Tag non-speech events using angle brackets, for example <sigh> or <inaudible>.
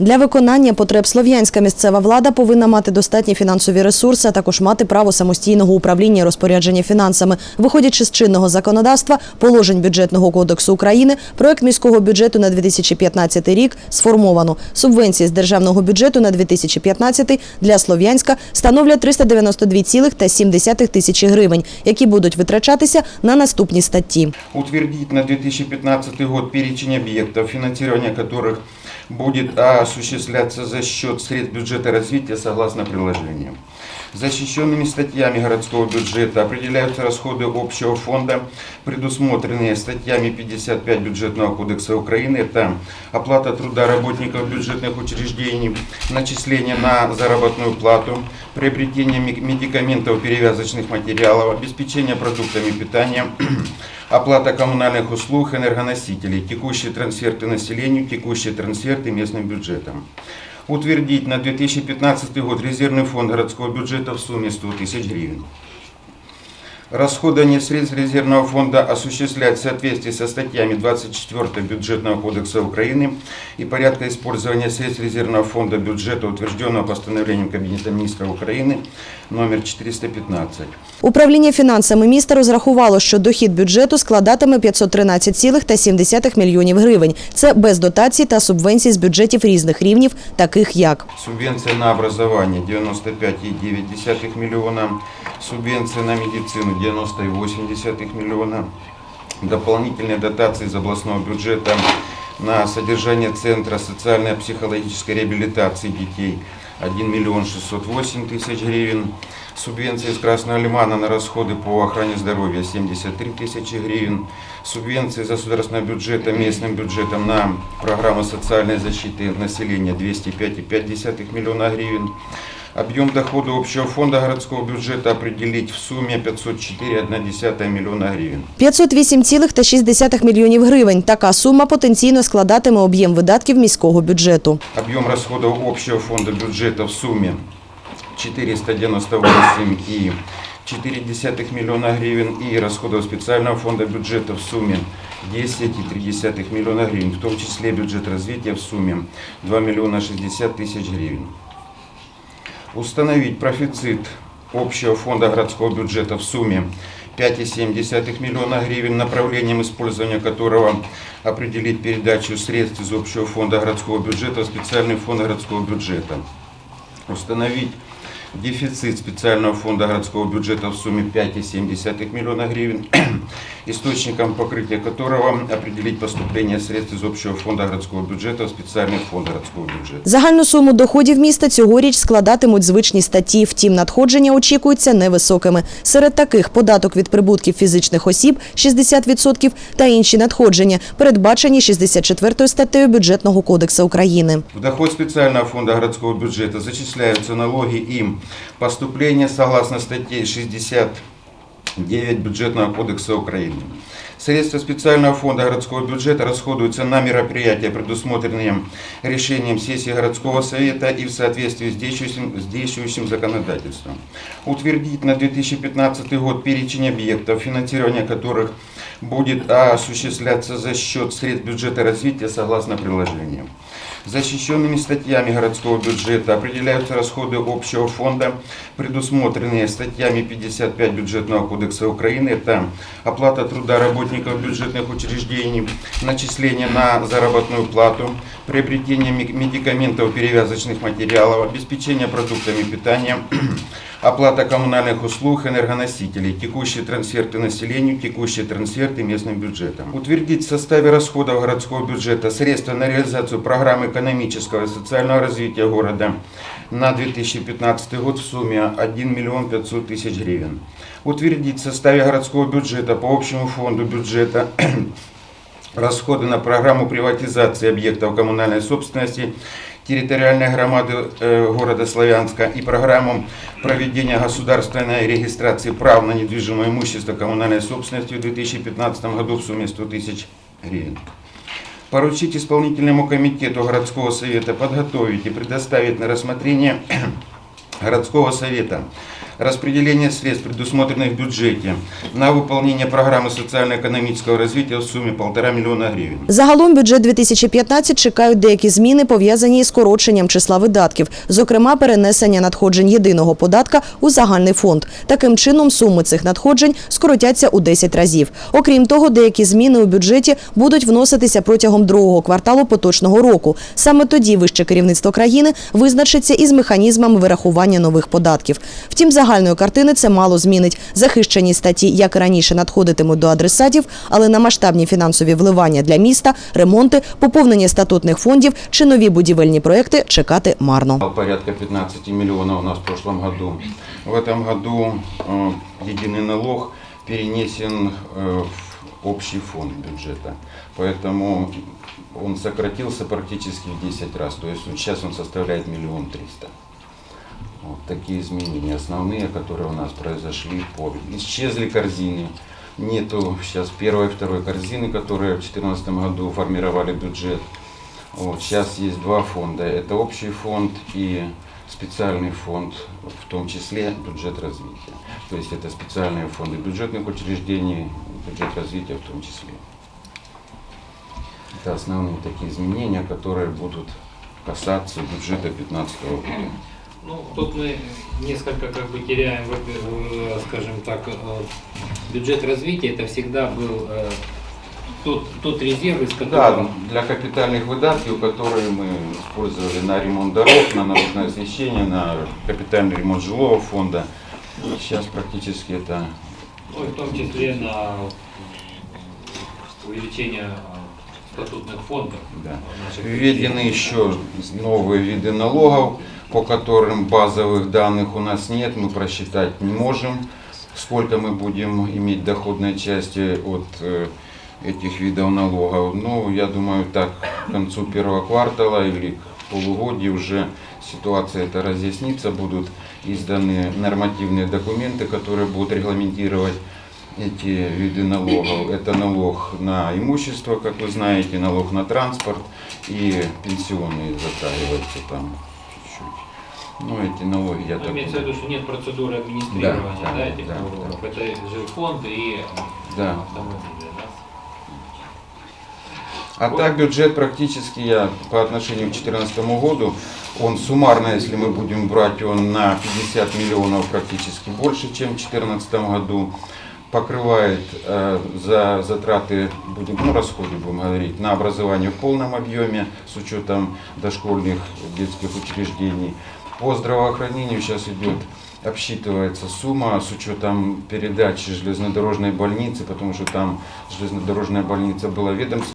Для виконання потреб слов'янська місцева влада повинна мати достатні фінансові ресурси, а також мати право самостійного управління і розпорядження фінансами. Виходячи з чинного законодавства, положень бюджетного кодексу України, проект міського бюджету на 2015 рік сформовано. Субвенції з державного бюджету на 2015 для Слов'янська становлять 392,7 тисячі гривень, які будуть витрачатися на наступні статті. утвердить на 2015 год перечень объектов, финансирование которых будет осуществляться за счет средств бюджета развития согласно приложению. Защищенными статьями городского бюджета определяются расходы общего фонда, предусмотренные статьями 55 Бюджетного кодекса Украины. Это оплата труда работников бюджетных учреждений, начисление на заработную плату, приобретение мек- медикаментов, перевязочных материалов, обеспечение продуктами питания, оплата коммунальных услуг, энергоносителей, текущие трансферты населению, текущие трансферты местным бюджетам. Утвердить на 2015 год резервный фонд городского бюджета в сумме 100 тысяч гривен. Расходование средств резервного фонда осуществлять в соответствии со статьями 24 Бюджетного кодекса Украины и порядка использования средств резервного фонда бюджета, утвержденного постановлением Кабинета министров Украины номер 415. Управління фінансами міста розрахувало, що дохід бюджету складатиме 513,7 мільйонів гривень. Це без дотацій та субвенцій з бюджетів різних рівнів, таких як Субвенция на образование 95,9 миллиона, субвенция на медицину 90,8 миллиона, дополнительные дотации из областного бюджета на содержание Центра социально-психологической реабилитации детей. 1 миллион 608 тысяч гривен, субвенция из Красного Лимана на расходы по охране здоровья 73 тысячи гривен, субвенции из государственного бюджета местным бюджетом на программу социальной защиты населения 205,5 миллиона гривен, Объем дохода общего фонда городского бюджета определить в сумме 504,1 миллиона гривен. 508,6 мільйонів гривень. Така сума потенційно складатиме об'єм видатків міського бюджету. Объем расходов общего фонда бюджета в сумме 498,4 миллиона гривен и расходов специального фонда бюджета в сумме 10,3 миллиона гривен, в том числе бюджет развития в сумме 2 миллиона 60 тысяч гривен. Установить профицит общего фонда городского бюджета в сумме 5,7 миллиона гривен, направлением использования которого определить передачу средств из общего фонда городского бюджета в специальный фонд городского бюджета. Установить дефицит специального фонда городского бюджета в сумме 5,7 миллиона гривен, <clears throat> источником покрытия которого определить поступление средств из общего фонда городского бюджета в специальный фонд городского бюджета. Загальну суму доходів міста цьогоріч складатимуть звичні статті. Втім, надходження очікуються невисокими. Серед таких податок від прибутків фізичних осіб 60% та інші надходження, передбачені 64 статтею Бюджетного кодексу України. В доход специального фонда городского бюджета зачисляются налоги и поступления согласно статье 69 Бюджетного кодекса Украины. Средства специального фонда городского бюджета расходуются на мероприятия, предусмотренные решением сессии городского совета и в соответствии с действующим, с действующим законодательством. Утвердить на 2015 год перечень объектов, финансирование которых будет осуществляться за счет средств бюджета развития согласно приложению. Защищенными статьями городского бюджета определяются расходы общего фонда, предусмотренные статьями 55 Бюджетного кодекса Украины. Это оплата труда работников бюджетных учреждений, начисление на заработную плату, приобретение мек- медикаментов, перевязочных материалов, обеспечение продуктами питания, оплата коммунальных услуг, энергоносителей, текущие трансферты населению, текущие трансферты местным бюджетам. Утвердить в составе расходов городского бюджета средства на реализацию программы экономического и социального развития города на 2015 год в сумме 1 миллион 500 тысяч гривен. Утвердить в составе городского бюджета по общему фонду бюджета <clears throat> расходы на программу приватизации объектов коммунальной собственности территориальной громады э, города Славянска и программу проведения государственной регистрации прав на недвижимое имущество коммунальной собственности в 2015 году в сумме 100 тысяч гривен. Поручить исполнительному комитету городского совета подготовить и предоставить на рассмотрение <clears throat> городского совета распределение средств, предусмотренных в бюджете, на выполнение программы социально-экономического развития в сумме полтора миллиона гривен. Загалом бюджет 2015 чекають деякі зміни, пов'язані із скороченням числа видатків, зокрема перенесення надходжень єдиного податка у загальний фонд. Таким чином, суми цих надходжень скоротяться у 10 разів. Окрім того, деякі зміни у бюджеті будуть вноситися протягом другого кварталу поточного року. Саме тоді вище керівництво країни визначиться із механізмами вирахування нових податків. Втім, загальної картини це мало змінить. Захищені статті, як і раніше, надходитимуть до адресатів, але на масштабні фінансові вливання для міста, ремонти, поповнення статутних фондів чи нові будівельні проекти чекати марно. Порядка 15 миллионов у нас в прошлом году. В этом году э, единый налог перенесен э, в общий фонд бюджета. Поэтому он сократился практически в 10 раз. То есть вот сейчас он составляет миллион триста. Вот такие изменения основные, которые у нас произошли. По... Исчезли корзины. Нету сейчас первой и второй корзины, которые в 2014 году формировали бюджет. Вот, сейчас есть два фонда. Это общий фонд и специальный фонд, в том числе бюджет развития. То есть это специальные фонды бюджетных учреждений, бюджет развития в том числе. Это основные такие изменения, которые будут касаться бюджета 2015 года. Ну, тут мы несколько как бы теряем, э, скажем так, э, бюджет развития, это всегда был э, тот, тот резерв, из Да, которого... для капитальных выдатков, которые мы использовали на ремонт дорог, на народное освещение, на капитальный ремонт жилого фонда. Сейчас практически это Ну, и в том числе на увеличение э, статутных фондов. Да. наших Введены предприятий. еще новые виды налогов, по которым базовых данных у нас нет, мы просчитать не можем, сколько мы будем иметь доходной части от э, этих видов налогов. Ну, я думаю, так к концу первого квартала или к полугодию уже ситуация это разъяснится, будут изданы нормативные документы, которые будут регламентировать эти виды налогов. <coughs> Это налог на имущество, как вы знаете, налог на транспорт и пенсионные затрагиваются там чуть-чуть. Ну, эти налоги я Ну, так имеется в виду, что нет процедуры администрирования Да, да, этих да, налогов. да. Это жилфонд и Да. автомобили. Да? А так бюджет практически я по отношению к 2014 году, он суммарно, если мы будем брать, он на 50 миллионов практически больше, чем в 2014 году. Покрывает э, за затраты, будем, ну, расходы будем говорить, на образование в полном объеме с учетом дошкольных детских учреждений. По здравоохранению сейчас идет обсчитывается сумма с учетом передачи железнодорожной больницы, потому что там железнодорожная больница была ведомственной.